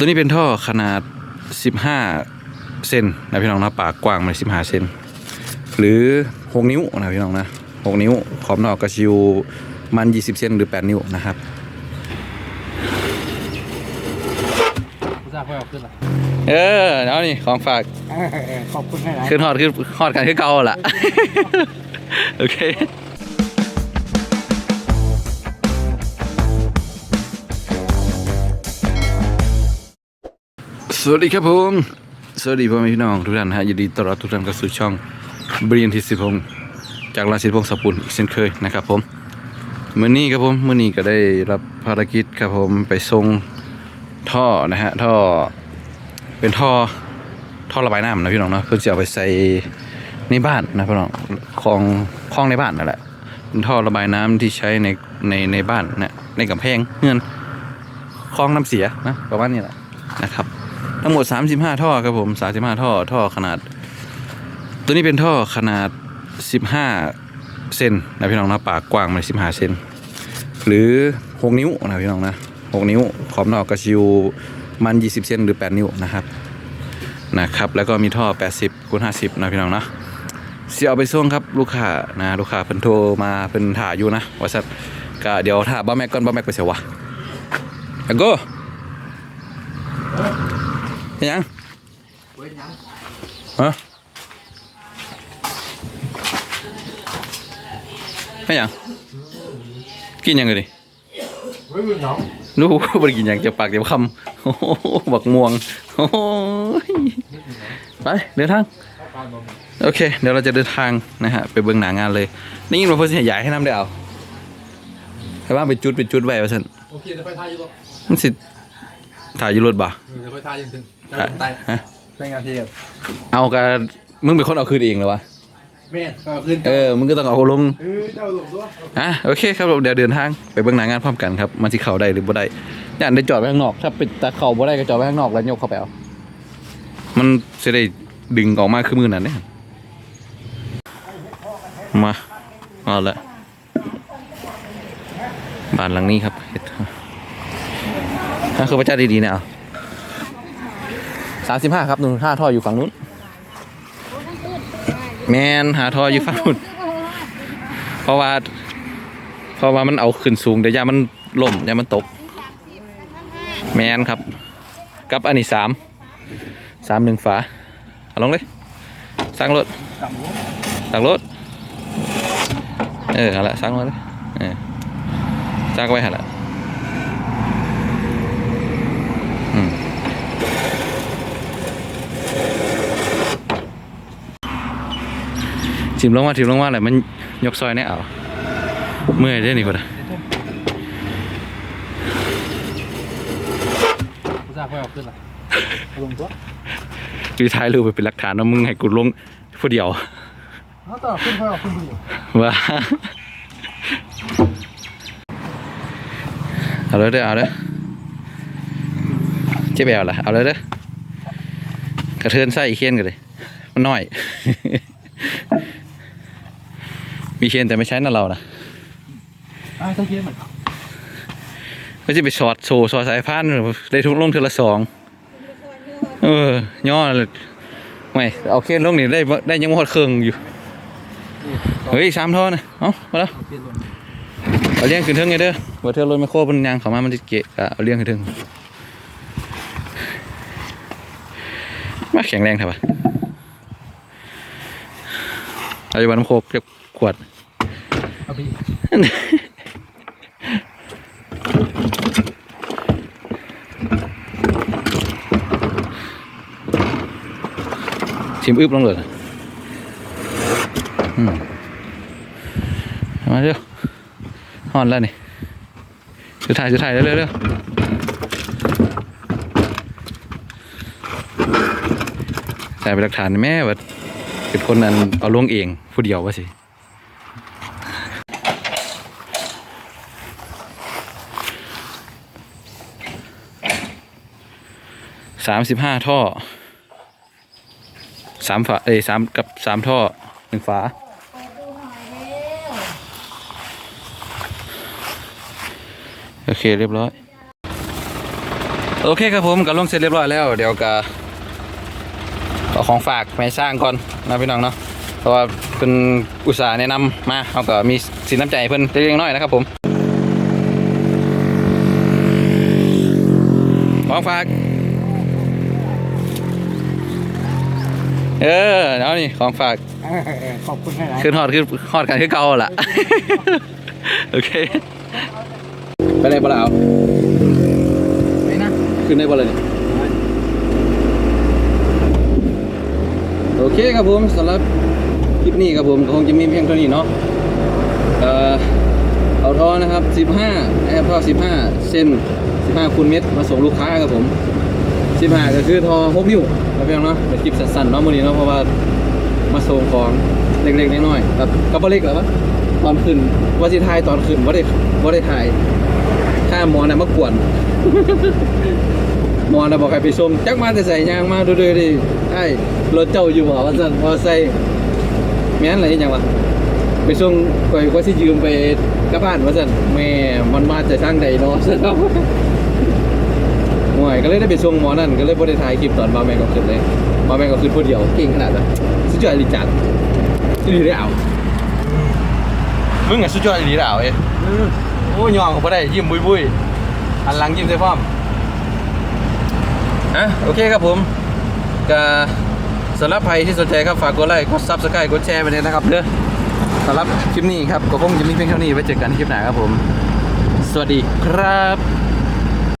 ตัวนี้เป็นท่อขนาด 15 เซนนะพี่น้องนะปากกว้างมัน15 เซนหรือ 6 นิ้วนะพี่น้องนะ 6 นิ้ว ขอบนอกกระชิวมัน 20 เซนหรือ 8 นิ้วนะครับผู้ชายค่อยเอาขึ้นละเออเอานี่ของฝากขอบคุณให้หลายขึ้นฮอดขึ้นฮอดกันขึ้นเก่าละโอเค วัสดีครับผม สวัสดีพ่อแม่พี่น้องทุกท่านฮะยินดีต้อนรับทุกท่านเข้าสู่ช่องบริยนทิสิพงศ์จากราศีพงศ์สปุลอีกเช่นเคยนะครับผมมื้อนี้ครับผมมื้อนี้ก็ได้รับภารกิจครับผมไปส่งท่อนะฮะท่อเป็นท่อท่อระบายน้ำนะพี่น้องเนาะเพื่อจะเอาไปใส่ในบ้านนะพี่น้องคลองคลองในบ้านนั่นแหละเป็นท่อระบายน้ำที่ใช้ในในในบ้านนะในกำแพงเงื่อนคลองน้ำเสียนะประมาณนี้แหละนะครับ ทั้งหมด 35 ท่อครับผม35 ท่อ ท่อขนาด ตัวนี้เป็นท่อขนาด 15 เซนนะพี่น้องนะปากกว้างมัน15 เซนหรือ 6 นิ้วนะพี่น้องนะ 6 นิ้ว ขอบนอกกระชิวมัน 20 เซนหรือ 8 นิ้วนะครับนะครับ แล้วก็มีท่อ 80คูณ50 นะพี่น้องนะเสียเอาไปส่งครับลูกค้านะลูกค้าเพิ่นโทรมาเพิ่นถ่ายอยู่นะว่าสัตว์ก็เดี๋ยวถ้าบ้าแม็กก่อนบ้าแม็กไปเสียวะอังโก้ เป็นยังฮะเป็นยังกินยังไงดิเฮ้ยน้องนูบ่ได้กินหยังจะปากเดี๋ยวคำโอ้โหบักม่วงโอ้ยไปเดินทาง โอเค เดี๋ยวเราจะเดินทางนะฮะ ไปเบิ่งหนางานเลย นี่มาเพื่อใหญ่ให้น้ำได้เอาให้ว่าไปจุดไปจุดไว้ว่าฉันโอเคจะค่อยทายอยู่หรอกมันสิถ่ายอยู่รถบ่ะจะค่อยทายยังถึง จะฮะตายฮะ ใช้งานที่เอากันมึงเป็นคนเอาคืนเองเหรอวะ แม่ก็ขึ้นเออ มึงก็ต้องเอาลง เออเจ้าหลงตัวอะโอเคครับผมเดี๋ยวเดินทางไปเบิ่งหนางานพร้อมกันครับมันสิเข้าได้หรือบ่ได้ย่านได้จอดไว้ข้างนอก ถ้าเป็นตาเข้าบ่ได้ก็จอดไว้ข้างนอกแล้วยกเข้าไปเอามันสิได้ดึงออกมาคือมือนั้นเนี่ยมาเอาละบ้านหลังนี้ครับเฮ็ดถ้าคือพระเจ้าดีๆเนี่ยเอา สามสิบห้าครับนู่นห้าท่ออยู่ฝั่งนู้น แมนหาท่ออยู่ฝั่งนู้นเพราะว่าเพราะว่ามันเอาขึ้นสูงเดี๋ยวยามันล่มยามันตก แมนครับ กับอันนี้สามสามหนึ่งฝาเอาลงเลยสร้างรถสร้างรถเออเอาละสร้างรถเลยเออสร้างไว้หันละ ถิมลงมาถิมลงมาแหละมันยกซอยแน่เอาเมื่อยเด้อนี่พอดะผู้ชายค่อยเอาขึ้นละลงตัวคือถ่ายรูปไปเป็นหลักฐานว่ามึงให้กูลงผู้เดียวเขาต่อขึ้นค่อยเอาขึ้นไปอยู่ว่าเอาเลยเด้อเอาเลยเจ๊แบวล่ะเอาเลยเด้อกระเทือนไส้อีเคียนกันเลยมันน้อย มีเคนแต่ไม่ใช้นั่นเรานะอ่าตะเกียบมันก็จะไปสอดโซ่สอดสายพันธุ์ได้ทุกลงเทอละสองเออย่อเลยไม่เอาเคนลงนี่ได้ได้ยังหมดเครื่องอยู่เฮ้ยสามท่อนะเอามาแล้วเปลี่ยนตัวเอาเลี้ยงขึ้นเทิงไงเด้อบ่เทื่อรถไมคโครเพิ่นยางเขามามันสิเกะเอาเลี้ยงขึ้นเทิงมาแข็งแรงแท้ปะ เอาอยู่บ้านน้ำโคกเก็บขวดเอาพี่ชิมอึบลงเลยนะอืมาเร็วฮอนแล้วนี่สุดท้ายสุดท้ายเร็วเร็วเร็วใส่เป็นหลักฐานแม่ว่า เป็นคนนั้นเอาลงเองผู้เดียวว่าสิสามสิบห้าท่อสามฝาเอ้สามกับสามท่อหนึ่งฝาโอเคเรียบร้อย โอเคครับผมก็ลงเสร็จเรียบร้อยแล้ว เดี๋ยวก็ เอาของฝากไปสร้างก่อนนะพี่น้องเนาะเพราะว่าเป็นอุตสาห์แนะนำมาเขาก็มีสินน้ำใจให้เพิ่นเล็กๆน้อยๆนะครับผมของฝาก เออเอานี่ของฝากขอบคุณให้นะขึ้นฮอดขึ้นฮอดกันคือเก่าล่ะ โอเค ไปไหนบ่ล่ะเอาไปนะ ขึ้นได้บ่เลยนี่โเคครับผมสำหรับคลิปนี้ครับผมคงจะมีเพียงเท่านี้เนาะเอ่อเอาท่อนะครับ 15แอร์ท่อ15 เส้น 15คูณเม็ดมาส่งลูกค้าครับผม15ก็คือท่อ6นิ้วครับพี่น้องเนาะเป็นคลิปสั้นๆเนาะมื้อนี้เนาะเพราะว่ามาส่งของเล็กๆน้อยๆครับก็บ่เล็กแล้ววะตอนขึ้นว่าสิถ่ายตอนขึ้นบ่ได้บ่ได้ถ่ายข้ามมอน่ะมากวนมอนะบอกให้ไปชมจักมาแต่ใส่ยางมาดูๆดิไอ้ รถเจ้าอยู่บ่ว่าซั่นว่าใส่แม่นอะไรอหยังวะไปส่งก่อยก็สิยืมไปกลับบ้านว่าซั่นแม่มันมาแต่ทางใดเนาะซั่นเนาะห่วยก็เลยได้ไปส่งหมอนั่นก็เลยบ่ได้ถ่ายคลิปตอนบาแม่ก็ขึ้นเลยบาแม่ก็ขึ้นผู้เดียวเก่งขนาดนั้นสุดยอดลีจัดอีหลีได้เอามึงอะสุดยอดอีหลีได้เอาเอ้ยโอ้ยองก็ได้ยิ้มบุยๆหันหลังยิ้มใส่พร้อมอะโอเคครับผมก็ สำหรับใครที่สนใจครับฝากกดไลค์กดซับสไครต์กดแชร์ไปเลยนะครับเด้อสำหรับคลิปนี้ครับก็คงจะมีเพียงเท่านี้ไว้เจอกันที่คลิปหน้าครับผม สวัสดีครับ